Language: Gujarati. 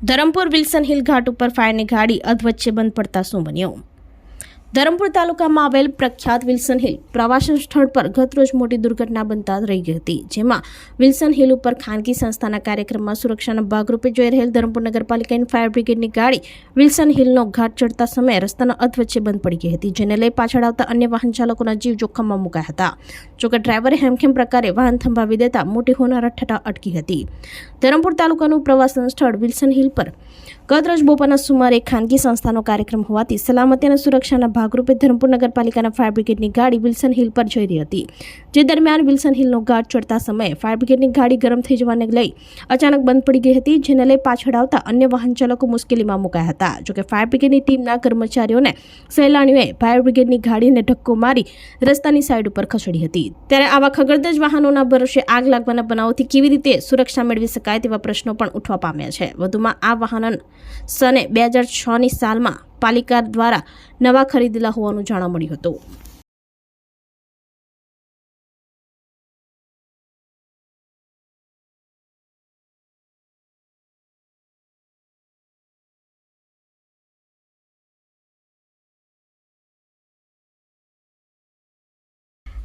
ધરમપુર વિલ્સન હિલ ઘાટ ઉપર ફાયરની ગાડી અધવચ્ચે બંધ પડતા શું બન્યું ધરમપુર તાલુકામાં આવેલ પ્રખ્યાત વિલ્સન હિલ પ્રવાસન સ્થળ પર ગતરોજ મોટી દુર્ઘટના બનતા રહી હતી. જેમાં વિલ્સન હિલ ઉપર ખાનગી સંસ્થાના કાર્યક્રમમાં સુરક્ષાના ભાગરૂપે જોઈ રહેલ ધરમપુર નગરપાલિકાની ફાયર બ્રિગેડની ગાડી વિલ્સન હિલનો ઘાટ ચડતા સમયે રસ્તાના અધવચ્ચે બંધ પડી ગઈ હતી, જેને લઈ પાછળ આવતા અન્ય વાહન ચાલકોના જીવ જોખમમાં મુકાયા હતા. જોકે ડ્રાઈવરે હેમખેમ પ્રકારે વાહન થંભાવી દેતા મોટી હોનારત ઠટા અટકી હતી. ધરમપુર તાલુકાનું પ્રવાસન સ્થળ વિલ્સન હિલ પર ગતરોજ બપોરના સુમારે ખાનગી સંસ્થાનો કાર્યક્રમ હોવાથી સલામતી અને સુરક્ષાના ભાગરૂપે ધરમપુર નગરપાલિકાના ફાયર બ્રિગેડની ગાડી વિલ્સન હિલ પર જઈ રહી હતી. જે દરમિયાન વિલ્સન હિલનો ગાઢ ચડતા સમયે ફાયર બ્રિગેડની ગાડી ગરમ થઈ જવાને લઈ અચાનક બંધ પડી ગઈ હતી, જેને લઈ પાછળ આવતા અન્ય વાહન ચાલકો મુશ્કેલીમાં મુકાયા હતા. જોકે ફાયર બ્રિગેડની ટીમના કર્મચારીઓને સહેલાણીઓએ ફાયર બ્રિગેડની ગાડીને ધક્કો મારી રસ્તાની સાઈડ ઉપર ખસેડી હતી. ત્યારે આવા ખગડદજ વાહનોના ભરોસે આગ લાગવાના બનાવોથી કેવી રીતે સુરક્ષા મેળવી શકાય તેવા પ્રશ્નો પણ ઉઠવા પામ્યા છે. વધુમાં આ વાહન સને બે હજાર છની સાલમાં પાલિકા દ્વારા નવા ખરીદેલા હોવાનું જાણવા મળ્યું હતું.